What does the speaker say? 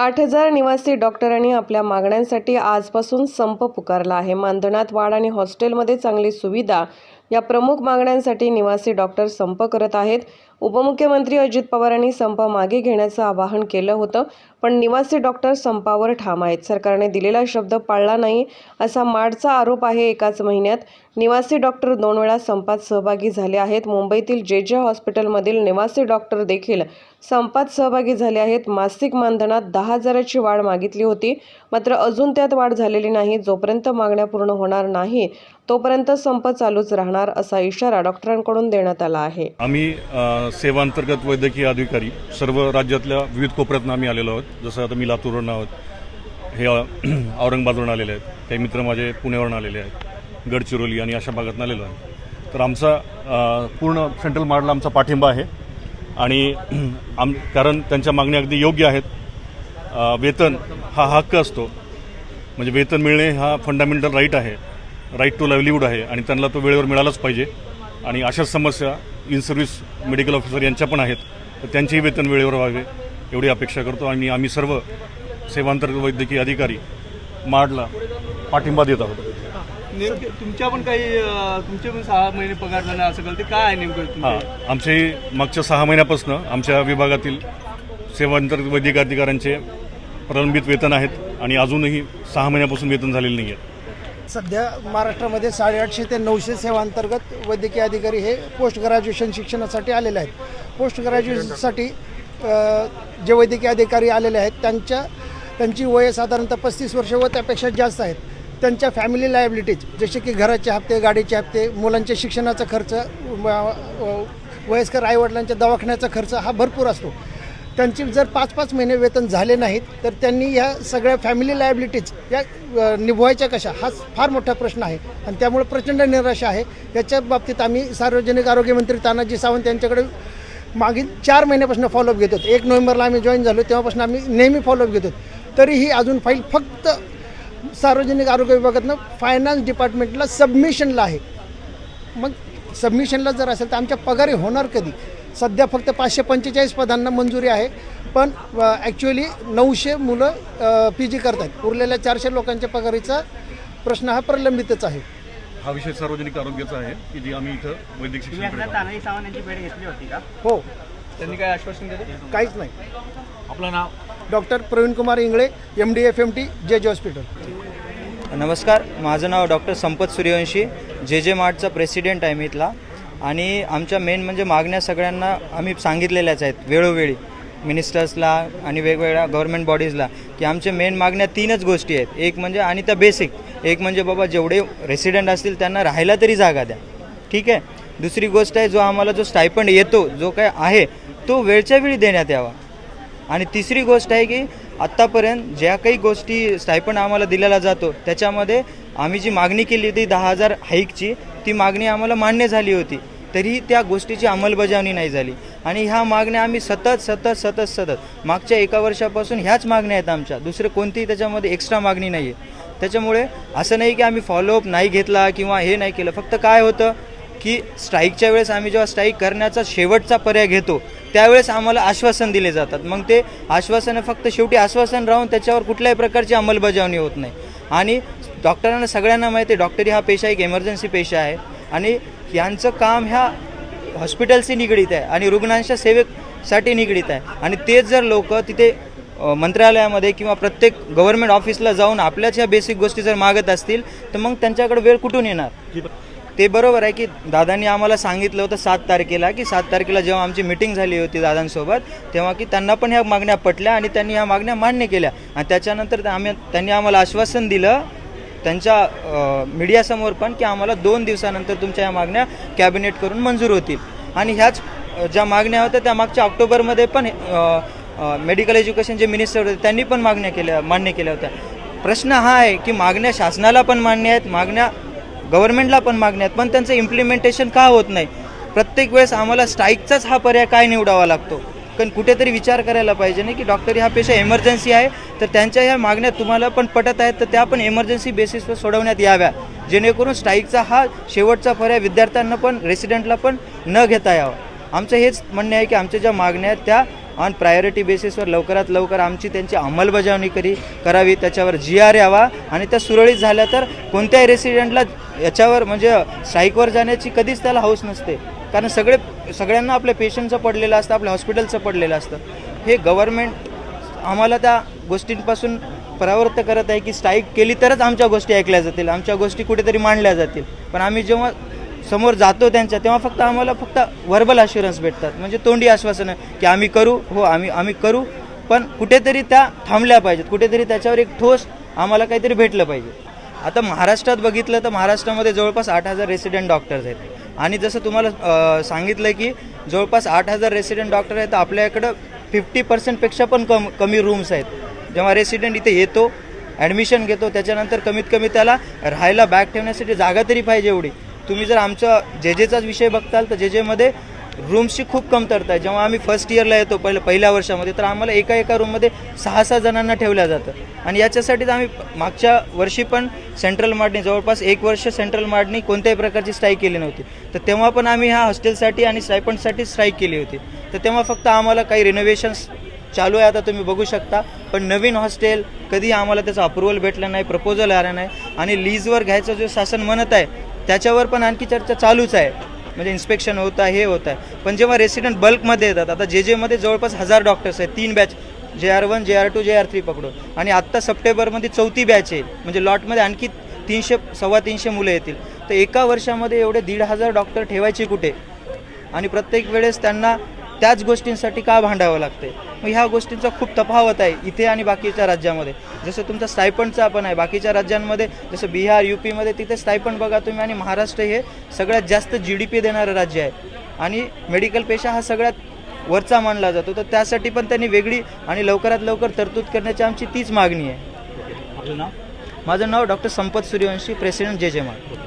आठ हजार निवासी डॉक्टरांनी आपल्या मागण्यांसाठी आजपासून संप पुकारला आहे. मानधनात वाढ आणि हॉस्टेलमध्ये चांगली सुविधा या प्रमुख मागण्यांसाठी निवासी डॉक्टर संप करत आहेत. उपमुख्यमंत्री अजित पवारांनी संप मागे घेण्याचं आवाहन केलं होतं पण निवासी डॉक्टर संपावर ठाम आहेत. सरकारने दिलेला शब्द पाळला नाही असा माडचा आरोप आहे एकाच महिन्यात. निवासी डॉक्टर दोन वेळा संपात सहभागी झाले आहेत. मुंबईतील जे जे हॉस्पिटलमधील निवासी डॉक्टर देखील संपात सहभागी झाले आहेत. मासिक मानधनात दहा हजाराची वाढ मागितली होती. मात्र अजून त्यात वाढ झालेली नाही. जोपर्यंत मागण्या पूर्ण होणार नाही तोपर्यंत संप चालूच राहणार असा इशारा डॉक्टरांकडून देण्यात आला आहे. आम्ही सेवांतर्गत वैद्यकीय अधिकारी सर्व राज्यातल्या विविध कोपऱ्यातून आम्ही आलेलो आहोत. जसं आता मी लातूरवरून आहोत हे औरंगाबादवरून आलेले आहेत. काही मित्र माझे पुण्यावरून आलेले आहेत. गडचिरोली आणि अशा भागातून आलेलो आहे. तर आमचा पूर्ण सेंट्रल मार्डला आमचा पाठिंबा आहे. आणि आम कारण त्यांच्या मागण्या अगदी योग्य आहेत. वेतन हा हक्क असतो. म्हणजे वेतन मिळणे हा फंडामेंटल राईट आहे. राईट टू लाईव्हलीहूड आहे. आणि त्यांना तो वेळेवर मिळालाच पाहिजे. आणि अशाच समस्या इन सर्व्हिस मेडिकल ऑफिसर यांच्या पण आहेत. तर त्यांचेही वेतन वेळेवर व्हावे एवढी अपेक्षा करतो. आणि आम्ही सर्व सेवांतर्गत वैद्यकीय अधिकारी मार्डला पाठिंबा देत आहोत. तुमच्या पण काही तुमचे पण सहा महिने पगार झाला असं कळते? काय आहे नेमकं हां आमचे मागच्या सहा महिन्यापासून आमच्या विभागातील सेवांतर्गत वैद्यकीय अधिकाऱ्यांचे प्रलंबित वेतन आहेत आणि अजूनही सहा महिन्यापासून वेतन झालेलं नाही आहे. सध्या महाराष्ट्रामध्ये साडेआठशे ते नऊशे सेवांतर्गत वैद्यकीय अधिकारी हे पोस्ट ग्रॅज्युएशन शिक्षणासाठी आलेले आहेत. पोस्ट ग्रॅज्युएशनसाठी जे वैद्यकीय अधिकारी आलेले आहेत त्यांच्या त्यांची वय साधारणतः पस्तीस वर्ष व त्यापेक्षा जास्त आहेत. त्यांच्या फॅमिली लायबिलिटीज जसे की घराचे हप्ते गाडीचे हप्ते मुलांच्या शिक्षणाचा खर्च वयस्कर आईवडिलांच्या दवाखान्याचा खर्च हा भरपूर असतो. त्यांची जर पाच पाच महिने वेतन झाले नाहीत तर त्यांनी या सगळ्या फॅमिली लायबिलिटीज या निभवायच्या कशा? हा फार मोठा प्रश्न आहे. आणि त्यामुळे प्रचंड निराशा आहे. याच्या बाबतीत आम्ही सार्वजनिक आरोग्यमंत्री तानाजी सावंत यांच्याकडे मागील चार महिन्यापासून फॉलोअप घेत होतो. एक नोव्हेंबरला आम्ही जॉईन झालो तेव्हापासून आम्ही नेहमी फॉलोअप घेतो तरीही अजून फाईल फक्त सार्वजनिक आरोग्य विभागातनं फायनान्स डिपार्टमेंटला सबमिशनला आहे. मग सबमिशनला जर असेल तर आमच्या पगारी होणार कधी? सध्या फक्त पाचशे पंचेचाळीस पदांना मंजुरी आहे. पण ॲक्च्युअली नऊशे मुलं पी जी करत आहेत उरलेल्या चारशे लोकांच्या पगारीचा प्रश्न हा प्रलंबितच आहे. हा विषय सार्वजनिक आरोग्याचा आहे की जी आम्ही इथं वैद्यकीय शिक्षण भेट घेतली होती का? हो. त्यांनी काय आश्वासन दिलं? काहीच नाही. आपलं नाव? Doctor Praveen Kumar Ingle M D F M T J J hospital नमस्कार. माझं नाव डॉक्टर संपत सूर्यवंशी. जे जे मार्टचा प्रेसिडेंट आहे मी इथला. आणि आमच्या मेन म्हणजे मागण्या सगळ्यांना आम्ही सांगितलेल्याच आहेत वेळोवेळी. मिनिस्टर्सला आणि वेगवेगळ्या गव्हर्मेंट बॉडीजला की आमच्या मेन मागण्या तीनच गोष्टी आहेत. एक म्हणजे आणि त्या बेसिक एक म्हणजे बाबा जेवढे रेसिडेंट असतील त्यांना राहायला तरी जागा द्या. ठीक आहे? दुसरी गोष्ट आहे जो आम्हाला जो स्टायपंड येतो जो काय आहे तो वेळच्या वेळी देण्यात यावा. आणि तिसरी गोष्ट आहे की आत्तापर्यंत ज्या काही गोष्टी स्टायपंड आम्हाला दिलेला जातो त्याच्यामध्ये आम्ही जी मागणी केली होती दहा हजार हाईकची ती मागणी आम्हाला मान्य झाली होती. तरीही त्या गोष्टीची अंमलबजावणी नाही झाली. आणि ह्या मागण्या आम्ही सतत सतत सतत सतत मागच्या एका वर्षापासून ह्याच मागण्या आहेत आमच्या. दुसरे कोणतीही त्याच्यामध्ये एक्स्ट्रा मागणी नाही आहे त्याच्यामुळे असं नाही की आम्ही फॉलोअप नाही घेतला किंवा हे नाही केलं. फक्त काय होतं की स्ट्राईकच्या वेळेस आम्ही जेव्हा स्ट्राईक करण्याचा शेवटचा पर्याय घेतो त्यावेळेस आम्हाला आश्वासन दिले जातात. मग ते आश्वासनं फक्त शेवटी आश्वासन राहून त्याच्यावर कुठल्याही प्रकारची अंमलबजावणी होत नाही. आणि डॉक्टरांना सगळ्यांना माहिती आहे डॉक्टरी हा पेशा एक एमर्जन्सी पेशा आहे. आणि यांचं काम ह्या हॉस्पिटलशी निगडीत आहे आणि रुग्णांच्या सेवेसाठी निगडीत आहे. आणि तेच जर लोक तिथे मंत्रालयामध्ये किंवा प्रत्येक गव्हर्नमेंट ऑफिसला जाऊन आपल्याच ह्या बेसिक गोष्टी जर मागत असतील तर मग त्यांच्याकडे वेळ कुठून येणार? ते बरोबर आहे की दादांनी आम्हाला सांगितलं होतं सात तारखेला की सात तारखेला जेव्हा आमची मिटिंग झाली होती दादांसोबत तेव्हा की त्यांना पण ह्या मागण्या पटल्या आणि त्यांनी ह्या मागण्या मान्य केल्या. आणि त्याच्यानंतर आम्ही त्यांनी आम्हाला आश्वासन दिलं त्यांच्या मीडियासमोर पण की आम्हाला दोन दिवसानंतर तुमच्या ह्या मागण्या कॅबिनेट करून मंजूर होतील. आणि ह्याच ज्या मागण्या होत्या त्या मागच्या ऑक्टोबरमध्ये पण मेडिकल एज्युकेशन जे मिनिस्टर होते त्यांनी पण मागण्या केल्या मान्य केल्या होत्या. प्रश्न हा आहे की मागण्या शासनाला पण मान्य आहेत मागण्या गव्हर्नमेंटला पण मागण्या आहेत पण त्यांचं इम्प्लिमेंटेशन का होत नाही? प्रत्येक वेळेस आम्हाला स्ट्राईकचाच हा पर्याय काय निवडावा लागतो? कारण कुठेतरी विचार करायला पाहिजे नाही की डॉक्टरी हा पेशा एमर्जन्सी आहे तर त्यांच्या ह्या मागण्या तुम्हाला पण पटत आहेत तर त्या पण एमर्जन्सी बेसिसवर सोडवण्यात याव्या. जेणेकरून स्ट्राईकचा हा शेवटचा पर्याय विद्यार्थ्यांना पण रेसिडेंटला पण न घेता यावा. आमचं हेच म्हणणे आहे की आमच्या ज्या मागण्या आहेत त्या ऑन प्रायोरिटी बेसिसवर लवकरात लवकर आमची त्यांची अंमलबजावणी करी करावी. त्याच्यावर जी आर यावा. आणि त्या सुरळीत झाल्या तर कोणत्याही रेसिडेंटला याच्यावर म्हणजे साईकवर जाण्याची कधीच त्याला हौस नसते. कारण सगळे सगळ्यांना आपल्या पेशंटचं पडलेलं असतं आपल्या हॉस्पिटलचं पडलेलं असतं. हे गव्हर्मेंट आम्हाला त्या गोष्टींपासून परावृत्त करत आहे की स्ट्राईक केली तरच आमच्या गोष्टी ऐकल्या जातील. आमच्या गोष्टी कुठेतरी मांडल्या जातील. पण आम्ही जेव्हा समोर जातो त्यांच्या तेव्हा फक्त आम्हाला फक्त व्हर्बल अश्युरन्स भेटतात. म्हणजे तोंडी आश्वासनं की आम्ही करू हो आम्ही आम्ही करू पण कुठेतरी त्या थांबल्या पाहिजेत. कुठेतरी त्याच्यावर एक ठोस आम्हाला काहीतरी भेटलं पाहिजे. आता महाराष्ट्रात बघितलं तर महाराष्ट्रामध्ये जवळपास आठ हजार रेसिडेंट डॉक्टर्स आहेत. आणि जसं तुम्हाला सांगितलं की जवळपास आठ हजार रेसिडेंट डॉक्टर आहेत तर आपल्याकडं फिफ्टी पर्सेंटपेक्षा पण कम कमी रूम्स आहेत. जेव्हा रेसिडेंट इथे येतो ॲडमिशन घेतो त्याच्यानंतर कमीत कमी त्याला राहायला बॅग ठेवण्यासाठी जागा तरी पाहिजे एवढी. तुम्ही जर आमच्या जे जेचाच विषय बघताल तर जे जेमध्ये रूम्सची खूप कमतरता आहे. जेव्हा आम्ही फर्स्ट इयरला येतो पहिलं पहिल्या वर्षामध्ये तर आम्हाला एका एका रूममध्ये सहा सहा जणांना ठेवल्या जातं. आणि याच्यासाठीच आम्ही मागच्या वर्षी पण सेंट्रल मार्डनी जवळपास एक वर्ष सेंट्रल मार्डनी कोणत्याही प्रकारची स्ट्राईक केली नव्हती. तर तेव्हा पण आम्ही ह्या हॉस्टेलसाठी आणि स्टायपंडसाठी स्ट्राईक केली होती. तर तेव्हा फक्त आम्हाला काही रिनोव्हेशन्स चालू आहे आता तुम्ही बघू शकता. पण नवीन हॉस्टेल कधी आम्हाला त्याचं अप्रुव्हल भेटलं नाही प्रपोजल आलं नाही. आणि लीजवर घ्यायचं जे शासन म्हणत आहे त्याच्यावर पण आणखी चर्चा चालूच आहे. म्हणजे इन्स्पेक्शन होत आहे हे होत आहे. पण जेव्हा रेसिडेंट बल्कमध्ये येतात आता जे जेमध्ये जवळपास हजार डॉक्टर्स आहेत तीन batch J R one J R two J R three पकडून. आणि आत्ता सप्टेंबरमध्ये चौथी बॅच आहे. म्हणजे लॉटमध्ये आणखी तीनशे सव्वा तीनशे मुलं येतील. तर एका वर्षामध्ये एवढे दीड हजार डॉक्टर ठेवायचे कुठे? आणि प्रत्येक वेळेस त्यांना त्याच गोष्टींसाठी का भांडावं लागते मग ह्या गोष्टींचा खूप तफावत आहे इथे आणि बाकीच्या राज्यामध्ये. जसं तुमचा स्टायपंडचा पण आहे बाकीच्या राज्यांमध्ये जसं बिहार यू पीमध्ये तिथे स्टायपंड बघा तुम्ही आणि महाराष्ट्र हे सगळ्यात जास्त जी डी पी देणारं राज्य आहे. आणि मेडिकल पेशा हा सगळ्यात वरचा मानला जातो. तर त्यासाठी पण त्यांनी वेगळी आणि लवकरात लवकर तरतूद करण्याची आमची तीच मागणी आहे. माझं नाव डॉक्टर संपत सूर्यवंशी प्रेसिडेंट जे जे मार्ग